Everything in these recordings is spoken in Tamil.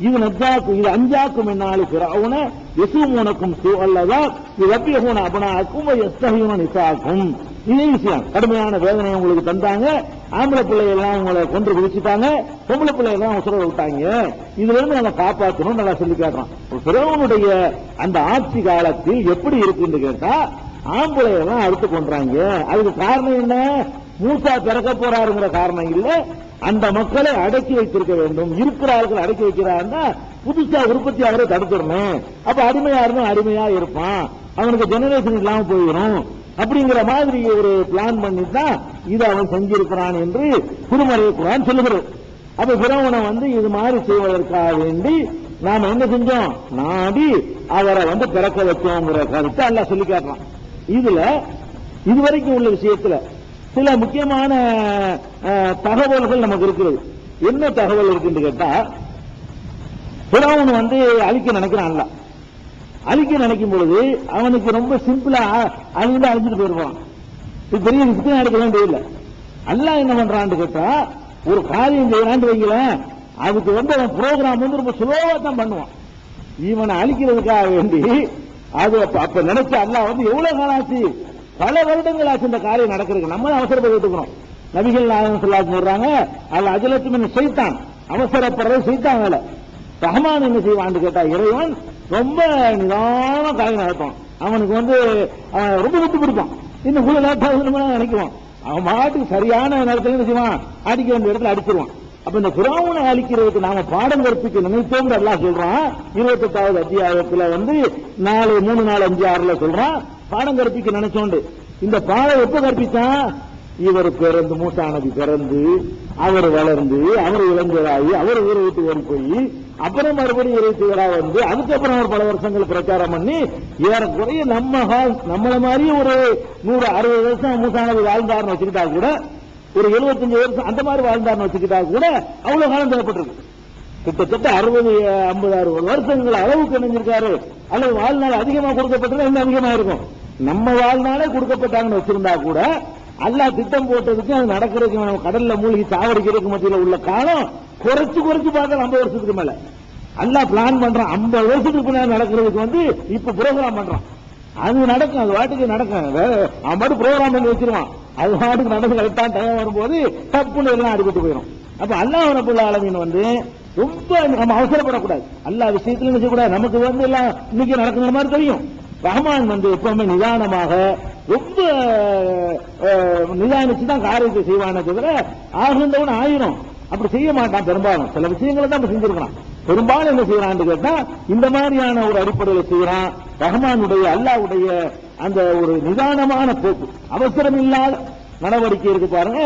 இது நஜாக்கும் இது அஞ்சாக்கும் என்னாலு பிறவுன எசுமூனக்கும் சூழல்லதா இது ரப்பியகூன அபனாக்கும் எஸ்தகியூன நிசாக்கும். இதே விஷயம். கடுமையான வேதனை உங்களுக்கு தந்தாங்க. ஆம்பளை பிள்ளையெல்லாம் உங்களை கொன்று குதிச்சுட்டாங்க. பொம்பளை பிள்ளையெல்லாம் உசுர விட்டாங்க. இதுல இருந்து நம்ம காப்பாற்றணும் நல்லா சொல்லி காட்டுறான். பிறவனுடைய அந்த ஆட்சி காலத்தில் எப்படி இருக்குன்னு கேட்டா ஆம்பளையெல்லாம் அறுத்து கொன்றாங்க. அதுக்கு காரணம் என்ன? மூசா பிறக்க போறாருங்கிற காரணம் இல்ல. அந்த மக்களை அடக்கி வைத்திருக்க வேண்டும். இருக்கிற அடக்கி வைக்கிறாருன்னா புதுசா உற்பத்தி அவரை தடுத்துடணும். அப்ப அடிமையா இருந்தா அடிமையா இருப்பான். அவனுக்கு ஜெனரேஷன் இல்லாம போயிடும். அப்படிங்கிற மாதிரி ஒரு பிளான் பண்ணி தான் இதை அவன் செஞ்சிருக்கிறான் என்று திருமறை குரான் சொல்லுகிறது. அப்ப பிரவனை வந்து இது மாதிரி செய்வதற்காக வேண்டி நாம என்ன செஞ்சோம்? நாடி அவரை வந்து பிறக்க வச்சோங்கிற கருத்தை எல்லாம் சொல்லி காட்டலாம் இதுல இதுவரைக்கும் உள்ள விஷயத்துல சில முக்கியமான தகவல்கள் நமக்கு இருக்கிறது. என்ன தகவல் இருக்குன்னு கேட்டா பிறவன் வந்து அழிக்க நினைக்கிறான்ல அழிக்க நினைக்கும் பொழுது அவனுக்கு ரொம்ப சிம்பிளா அழிந்து அழிஞ்சிட்டு போயிருவான் இது பெரிய விஷயம் எடுக்க வேண்டியதில்லை அல்ல என்ன பண்றான்னு கேட்டா ஒரு காரியம் செய்யறான்னு வைக்கல அதுக்கு வந்து அவன் ப்ரோக்ராம் வந்து ரொம்ப சுலோவா தான் பண்ணுவான். இவனை அழிக்கிறதுக்காக வேண்டி அது அப்ப நினைச்ச அல்ல வந்து எவ்வளவு காலாச்சு ஆச்சு பல வருடங்கள் ஆச்சு இந்த காரியம் நடக்கிறது நம்ம அவசரப்பட்டுக்கிறோம் நபிகள் நாயகம் சொல்லாச்சு சொல்றாங்க அது அஜலத்து சைத்தான் அவசரப்படுறது சைத்தான் வேலை ரஹமான் என்ன செய்வான்னு கேட்டா இறைவன் ரொம்ப நிதான காரியம் நடத்தும் அவனுக்கு வந்து அவன் ரொம்ப விட்டு பிடிப்பான். இன்னும் கூட லேட்டாக நினைக்குவான். அவன் மாட்டுக்கு சரியான நேரத்தில் என்ன செய்வான்? அடிக்க வேண்டிய இடத்துல அடிச்சிருவான். அப்ப இந்த புறாவனை அழிக்கிறதுக்கு நாம பாடம் கற்பிக்க நினைத்தோம் எல்லாம் சொல்றான். இருபத்தெட்டாவது அத்தியாயத்துல வந்து நாலு மூணு நாலு அஞ்சு ஆறுல சொல்றான். பாடம் கற்பிக்க நினைச்சோண்டு. இந்த பாடம் எப்ப கற்பிச்சான் இவர் பிறந்து மூசா நபி பிறந்து அவர் வளர்ந்து அவர் இளைஞராகி அவர் ஊரை விட்டு ஓடி போய் அப்புறம் மறுபடியும் இறைத்துவரா வந்து அதுக்கப்புறம் ஒரு பல வருஷங்கள் பிரச்சாரம் பண்ணி ஏறக்குறைய நம்ம நம்மள மாதிரி ஒரு நூறு அறுபது வருஷம் மூசா நபி வச்சுக்கிட்டா கூட ஒரு 75 வருஷம் அந்த மாதிரி வாழ்ந்தார்னு வச்சுக்கிட்டா கூட அவ்வளவு காலம் தேவைப்பட்டிருக்கு. கிட்டத்தட்ட அறுபது ஐம்பது அறுபது வருஷங்கள் அளவுக்கு இணைஞ்சிருக்காரு அல்லது வாழ்நாள் அதிகமா கொடுக்கப்பட்டது இன்னும் அதிகமா இருக்கும். நம்ம வாழ்நாளே கொடுக்கப்பட்டாங்கன்னு வச்சிருந்தா கூட அல்லா திட்டம் போட்டதுக்கு அது நடக்கிறதுக்கு நம்ம கடல்ல மூழ்கி சாவடிக்கிறதுக்கு மத்தியில் உள்ள காலம் குறைச்சு குறைச்சு பார்க்கலாம் ஐம்பது வருஷத்துக்கு மேல. அல்லா பிளான் பண்றான். ஐம்பது வருஷத்துக்கு பின்னாடி நடக்கிறதுக்கு வந்து இப்ப ப்ரோக்ராம் பண்றான். அது நடக்கும் அது வாட்டுக்கு நடக்கும். அவன் பாட்டு ப்ரோக்ராம் பண்ணி வச்சிருவான். அது வாட்டுக்கு நடந்து கரெக்டான டைம் வரும்போது தப்புன்னு எல்லாம் அடிபட்டு போயிடும் அப்ப அல்லாஹ் ரபுல்ல ஆலமீன் வந்து ரொம்ப நம்ம அவசரப்படக்கூடாது. அல்லா விஷயத்துல நினைச்சக்கூடாது நமக்கு வந்து எல்லாம் இன்னைக்கு நடக்கிற மாதிரி தெரியும். ரஹ்மான் வந்து எப்பவுமே நிதானமாக ரொம்ப நிதானிச்சு தான் காரியத்தை செய்வானே தவிர ஆகுந்தவன் ஆயிரும். அப்படி செய்ய மாட்டான் பெரும்பாலும். சில விஷயங்களை தான் செஞ்சிருக்கலாம் பெரும்பாலும் என்ன செய்யறான்னு கேட்டா இந்த மாதிரியான ஒரு அடிப்படையில் செய்யறான் ரஹ்மானுடைய அல்லாஹ்வுடைய அந்த ஒரு நிதானமான போக்கு. அவசரம் இல்லாத நடவடிக்கை இருக்கு பாருங்க.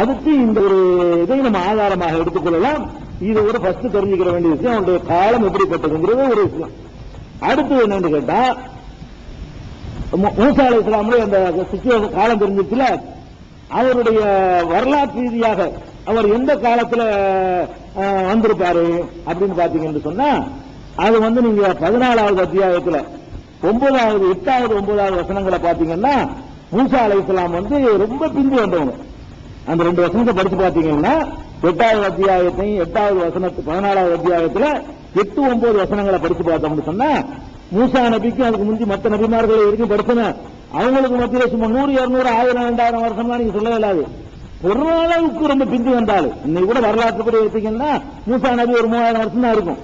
அதுக்கு இந்த ஒரு இதை நம்ம ஆதாரமாக எடுத்துக்கொள்ளலாம் இது ஒரு ஃபர்ஸ்ட் தெரிஞ்சுக்கிற வேண்டிய விஷயம். அவனுடைய காலம் எப்படிப்பட்டதுங்கிறது ஒரு விஷயம். அடுத்து என்னன்னு கேட்டா மூசா அலி இஸ்லாமுடைய அந்த சுச்சுவேஷன் காலம் தெரிஞ்சிச்சுல அவருடைய வரலாற்று ரீதியாக அவர் எந்த காலத்துல வந்திருப்பாரு அப்படின்னு பாத்தீங்கன்னு சொன்னா அது வந்து நீங்க பதினாலாவது அத்தியாயத்துல ஒன்பதாவது எட்டாவது ஒன்பதாவது வசனங்களை பாத்தீங்கன்னா மூசா அலை இஸ்லாம் வந்து ரொம்ப பிந்தி வந்தவங்க. அந்த ரெண்டு வசனத்தை படிச்சு பாத்தீங்கன்னா எட்டாவது அத்தியாயத்தையும் எட்டாவது வசனத்து பதினாலாவது அத்தியாயத்துல எட்டு ஒன்பது வசனங்களை படிச்சு பார்த்தோம்னு சொன்னா மூசா நபிக்கும் அதுக்கு முந்தி மற்ற நபிமார்கள் இருக்கும் படிச்சன அவங்களுக்கு மத்தியில சும்மா நூறு இருநூறு ஆயிரம் ரெண்டாயிரம் வருஷம்லாம் நீங்க சொல்லவே இல்லாது. பொருளாளவுக்கு ரொம்ப பிந்தி வந்தாலும் இன்னைக்கு கூட வரலாற்றுப்படி எடுத்தீங்கன்னா மூசா நபி ஒரு மூவாயிரம் வருஷம் தான் இருக்கும்.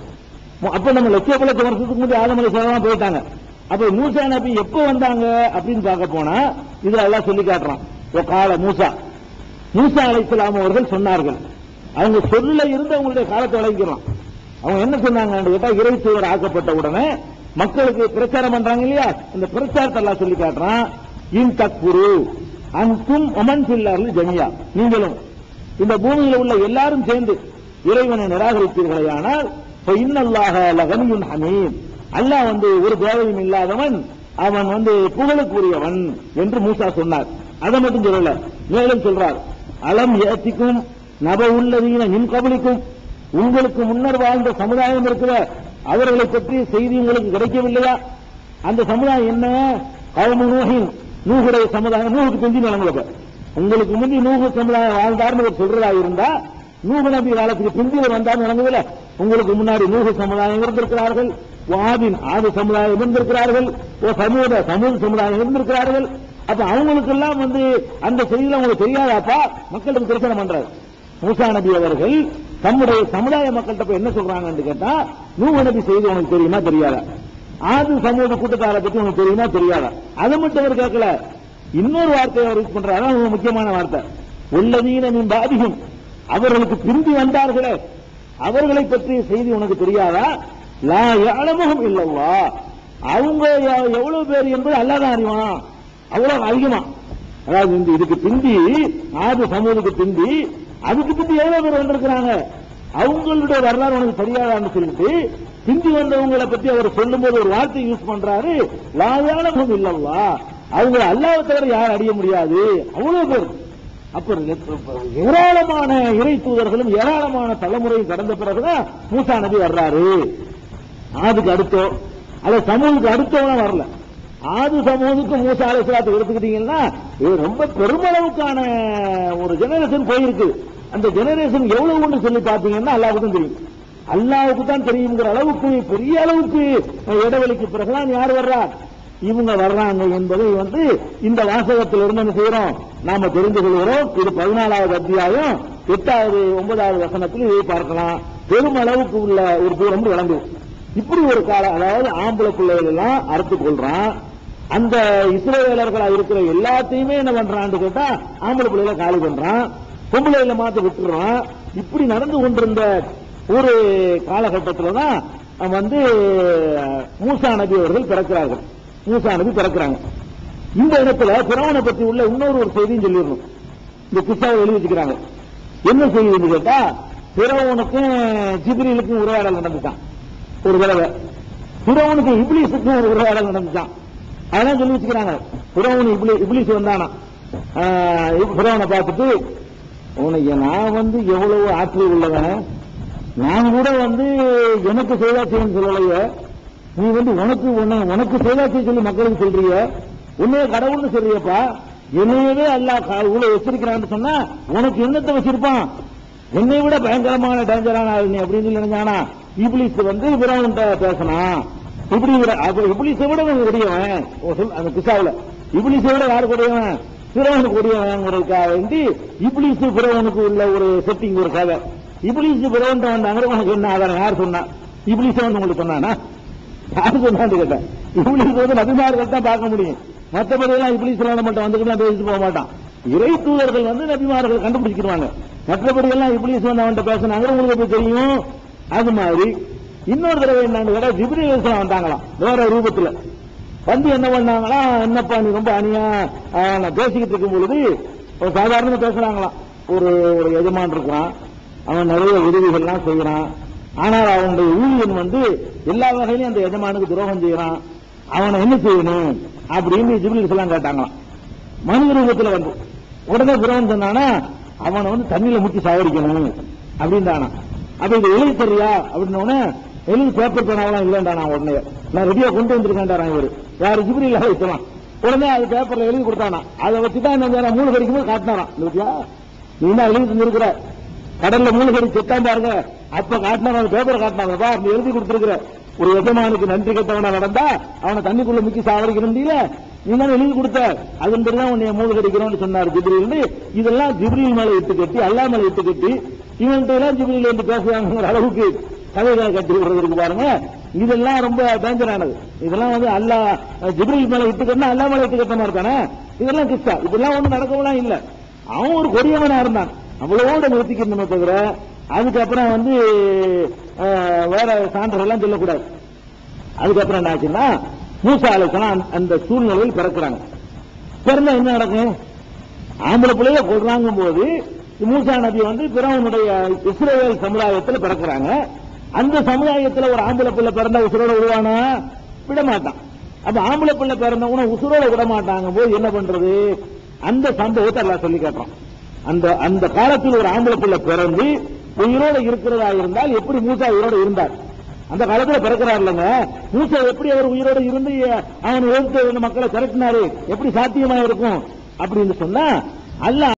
அப்ப நம்ம லட்சிய லட்ச வருஷத்துக்கு முந்தைய ஆலமலை சொல்லலாம் போயிட்டாங்க. அப்ப மூசா நபி எப்ப வந்தாங்க அப்படின்னு பார்க்க போனா இது எல்லாம் சொல்லி காட்டுறான். கால மூசா. மூசா அலைஹிஸ்ஸலாம் அவர்கள் சொன்னார்கள். அவங்க சொல்ல இருந்து அவங்களுடைய காலத்தை விளங்கிக்கலாம் அவங்க என்ன சொன்னாங்கன்னு கேட்டா இறைத்தூதர் ஆக்கப்பட்ட உடனே மக்களுக்கு பிரச்சாரம் பண்றாங்க இல்லையா? இந்த பிரச்சாரத்தை எல்லாம் சொல்லி காட்டுறான். இன் தக்குரு அன்கும் ஒமன் பில்லார்கள் ஜமியா. நீங்களும் இந்த பூமியில உள்ள எல்லாரும் சேர்ந்து இறைவனை நிராகரித்தீர்களேயானால் இப்ப இன்னல்லாக லகனியுன் ஹமீம். அல்லாஹ் வந்து ஒரு தேவையும் இல்லாதவன் அவன் வந்து புகழுக்குரியவன் என்று மூசா சொன்னார். அதை மட்டும் சொல்லல மேலும் சொல்றார். அலம் ஏத்திக்கும் நப உள்ளதீன மின் கபலிக்கும். உங்களுக்கு முன்னர் வாழ்ந்த சமுதாயம் இருக்கிற அவர்களை பற்றி செய்தி உங்களுக்கு கிடைக்கவில்லையா? அந்த சமுதாயம் என்ன? கவுமு நூகின் நூகுடைய சமுதாயம் நூகுக்கு பிந்தி நிலங்களுக்கு உங்களுக்கு முந்தி நூகு சமுதாயம் வாழ்ந்தார்னு ஒரு சொல்றதா இருந்தா நூகு நபி காலத்துக்கு பிந்தி வந்தார் வந்தார்னு உங்களுக்கு முன்னாடி நூகு சமுதாயம் இருந்திருக்கிறார்கள் வாதின் ஆதி சமுதாயம் இருந்திருக்கிறார்கள் ஓ சமூக சமூக சமுதாயம் இருந்திருக்கிறார்கள். அப்ப அவங்களுக்கு எல்லாம் வந்து அந்த செய்தியில் அவங்களுக்கு தெரியாதாப்பா? மக்களுக்கு பிரச்சனை பண்றாரு மூசா நபி அவர்கள் தம்முடைய சமுதாய மக்கள்கிட்ட போய் என்ன சொல்றாங்கன்னு கேட்டா நூறு நபி செய்தி உனக்கு தெரியுமா தெரியாதா? ஆது சமூக கூட்டத்தாரை பத்தி உனக்கு தெரியுமா தெரியாதா? அதை மட்டும் அவர் கேட்கல. இன்னொரு வார்த்தையை அவர் யூஸ் பண்றாரு. அதான் முக்கியமான வார்த்தை. உள்ளதீன நீ பாதிக்கும் அவர்களுக்கு பிந்தி வந்தார்களே. அவர்களை பற்றிய செய்தி உனக்கு தெரியாதா? லா யாழமுகம் இல்லவா அவங்க எவ்வளவு பேர் என்பது அல்லாதான் அறிவான். அவ்வளவு அதிகமா. அதாவது இந்த இதுக்கு பிந்தி ஆது சமூகத்துக்கு பிந்தி அதுக்கு பிந்தி எவ்வளவு பேர் வந்திருக்கிறாங்க அவங்களுடைய வரலாறு உனக்கு தெரியாதான்னு சொல்லிட்டு பிந்தி வந்தவங்களை பத்தி அவர் சொல்லும்போது ஒரு வார்த்தை யூஸ் பண்றாரு. லாயாளமும் இல்லவா அவங்க அல்லாத தவிர யாரும் அடைய முடியாது. அவ்வளவு பேர். அப்ப ஏராளமான இறை தூதர்களும் ஏராளமான தலைமுறையும் கடந்த பிறகுதான் மூசா நபி வர்றாரு. அதுக்கு அடுத்தோ அல்ல சமூகத்துக்கு அடுத்தவங்க வரல. ஆது சமூகத்துக்கு மூசா அலைசலாத்தை எடுத்துக்கிட்டீங்கன்னா இது ரொம்ப பெருமளவுக்கான ஒரு ஜெனரேஷன் போயிருக்கு. அந்த ஜெனரேஷன் எவ்வளவுன்னு சொல்லி பாத்தீங்கன்னா அல்லாவுக்கும் தெரியும். அல்லாவுக்கு தான் தெரியுங்கிற அளவுக்கு பெரிய அளவுக்கு இடைவெளிக்கு பிறகுதான் யார் வர்றா? இவங்க வர்றாங்க என்பதை வந்து இந்த வாசகத்தில் இருந்து என்ன செய்யறோம்? நாம தெரிந்து கொள்கிறோம். இது பதினாலாவது அத்தியாயம். எட்டாவது ஒன்பதாவது வசனத்தில் இதை பார்க்கலாம். பெருமளவுக்கு உள்ள ஒரு தூரம் விளங்கும். இப்படி ஒரு காலம் அதாவது ஆம்பளை பிள்ளைகள் எல்லாம் அறுத்துக் கொள்றான். அந்த இஸ்ரேலர்களா இருக்கிற எல்லாத்தையுமே என்ன பண்றான்னு கேட்டா ஆம்பளை பிள்ளைகளை காலி பண்றான் பொம்பளைகளை மாத்த விட்டுறான். இப்படி நடந்து கொண்டிருந்த ஒரு காலகட்டத்தில் தான் வந்து மூசா நபி அவர்கள் பிறக்கிறார்கள். மூசா நபி பிறக்கிறாங்க. இந்த இடத்துல பிறவனை பத்தி உள்ள இன்னொரு ஒரு செய்தியும் சொல்லிடணும். இந்த கிஸ்ஸாவை எழுதி வச்சுக்கிறாங்க. என்ன செய்தின்னு கேட்டா பிறவனுக்கும் ஜிப்ரீலுக்கும் உரையாடல் நடந்துட்டான் ஒரு தடவை. பிறவனுக்கு இப்ளீஸுக்கும் ஒரு உரையாடல் நடந்துச்சான் அதெல்லாம் சொல்லி வச்சுக்கிறாங்க. பிறவனு இப்ளி இப்ளீஸ் வந்தானா? பிறவனை பார்த்துட்டு உனக்கு நான் வந்து எவ்வளவு ஆற்றல் உள்ளவன்? நான் கூட வந்து எனக்கு செய்தாச்சின்னு சொல்லலையே. நீ வந்து உனக்கு உன்னை- உனக்கு செய்தாச்சி சொல்லி மக்களுக்கு சொல்றிய. உன்னைய கடவுள்னு சொல்றியப்பா. என்னையவே அல்லாஹ் உள்ள வச்சிருக்கிறான்னு சொன்னா உனக்கு என்னத்தை வச்சிருப்பான்? என்னை விட பயங்கரமான டேஞ்சரான நீ அப்படின்னு சொல்லி நினைச்சானா இப்ளிஸ் வந்து பிரவன்கிட்ட பேசினான் இப்படி விட- அப்ப விட இவன் கொடியவன் சொல் அந்த கிசாவுல இப்ளீஸை விட யாரு கொடியவன் பிறவனுக்கு கொடியவங்கிறதுக்காக வேண்டி இப்ளீஸ் பிறவனுக்கு உள்ள ஒரு செட்டிங் ஒரு கதை. இப்ளீஸ் பிறவன் வந்தாங்க உனக்கு என்ன ஆதாரம் யார் சொன்னா? இப்ளீஸ் வந்து உங்களுக்கு சொன்னானா? யாரு சொன்னான்னு கேட்டேன் இப்ளீஸ் வந்து நபிமார்கள் தான் பார்க்க முடியும். மற்றபடி எல்லாம் இப்ளீஸ் எல்லாம் மட்டும் வந்துட்டு பேசிட்டு போக மாட்டான். இறை தூதர்கள் வந்து நபிமார்கள் கண்டுபிடிச்சிருவாங்க மற்றபடி எல்லாம் இப்ளீஸ் வந்து அவன்கிட்ட பேசினாங்க உங்களுக்கு தெரியும்? அது மாதிரி இன்னொரு தடவை என்னன்னு கேட்டா ஜிப்ரீல் அலைஹிஸ்ஸலாம் வந்தாங்களாம். வேற ரூபத்துல. வந்து என்ன பண்ணாங்களா என்னப்பா நீ ரொம்ப அணியா? நான் பேசிக்கிட்டு இருக்கும் பொழுது ஒரு சாதாரணமா பேசுறாங்களாம். ஒரு ஒரு எஜமான் இருக்கிறான். அவன் நிறைய உதவிகள்லாம் செய்யறான் ஆனால் அவனுடைய ஊழியன் வந்து எல்லா வகையிலும் அந்த எஜமானுக்கு துரோகம் செய்யறான் அவனை என்ன செய்யணும்? அப்படின்னு ஜிப்ரீல் எல்லாம் கேட்டாங்களாம். மனித ரூபத்துல வந்து உடனே துரோகம் சொன்னானா அவனை வந்து தண்ணியில முட்டி சாவடிக்கணும் அப்படின்றானா அப்ப இது எழுதி தரியா அப்படின்னு எழுதி பேப்பர் பேனாவெல்லாம் இல்லைன்டானா உடனே. நான் ரெடியா கொண்டு வந்திருக்கேன்டா இவரு. யாரு ஜிப்ரில் வைக்கலாம் உடனே அது பேப்பர்ல எழுதி கொடுத்தானா. அதை வச்சுதான் என்ன மூணு கடிக்கும் போது காட்டினாராம் இல்லையா நீ என்ன எழுதி தந்திருக்கிற? கடல்ல மூணு கடி செத்தான் பாருங்க. அப்ப காட்டினா அந்த பேப்பர் காட்டினாங்க நீ எழுதி கொடுத்திருக்கிற. ஒரு எஜமானுக்கு நன்றி கட்டவனா நடந்தா அவனை தண்ணிக்குள்ள முக்கி சாவடிக்க முடியல. நீ தான் எழுதி கொடுத்த? அதன் உன்னை மூணு கடிக்கிறோம்னு சொன்னார் ஜிப்ரீல் இதெல்லாம் ஜிப்ரீல் மேல இட்டு கட்டி அல்லா மேல இட்டு கட்டி இவன்கிட்ட எல்லாம் ஜிப்ரீல் வந்து பேசுவாங்கிற அளவுக்கு கதைகளை கட்டி விடுறதுக்கு பாருங்க? இதெல்லாம் ரொம்ப பயங்கரானது இதெல்லாம் வந்து அல்லா ஜிப்ரீல் மேல இட்டு கட்டினா அல்லா மேல இட்டு கட்ட தானே? இதெல்லாம் கிஸ்தா இதெல்லாம் ஒண்ணு நடக்கவெல்லாம் இல்ல. அவன் ஒரு கொடியவனா இருந்தான். அவ்வளவோட நிறுத்திக்கணுமே தவிர அதுக்கப்புறம் வந்து வேற சான்றெல்லாம் எல்லாம் சொல்லக்கூடாது. அதுக்கப்புறம் என்ன ஆச்சுன்னா மூசா அலைசலாம் அந்த சூழ்நிலையில் பிறக்கிறாங்க. பிறந்தா என்ன நடக்கும்? ஆம்பளை பிள்ளைய கொள்றாங்க போது மூசா நபி வந்து பிறவனுடைய இஸ்ரேல் சமுதாயத்தில் பிறக்கிறாங்க. அந்த சமுதாயத்தில் ஒரு ஆம்பளை பிள்ளை பிறந்த உசுரோட விடுவானா? விட மாட்டான் அப்ப ஆம்பளை பிள்ளை பிறந்தவன உசுரோட விட மாட்டாங்க போது என்ன பண்றது? அந்த சம்பவத்தை எல்லாம் சொல்லி காட்டுறோம் அந்த அந்த காலத்தில் ஒரு ஆம்பளை பிள்ளை பிறந்து உயிரோட இருக்கிறதா இருந்தால் எப்படி மூசா உயிரோட இருந்தார்? அந்த காலத்துல பிறக்கிறார் இல்லைங்க. மூசா எப்படி அவர் உயிரோட இருந்து அவன் எதிர்த்து மக்களை திரட்டினாரு? எப்படி சாத்தியமா இருக்கும்? அப்படின்னு சொன்னா அல்லாஹ்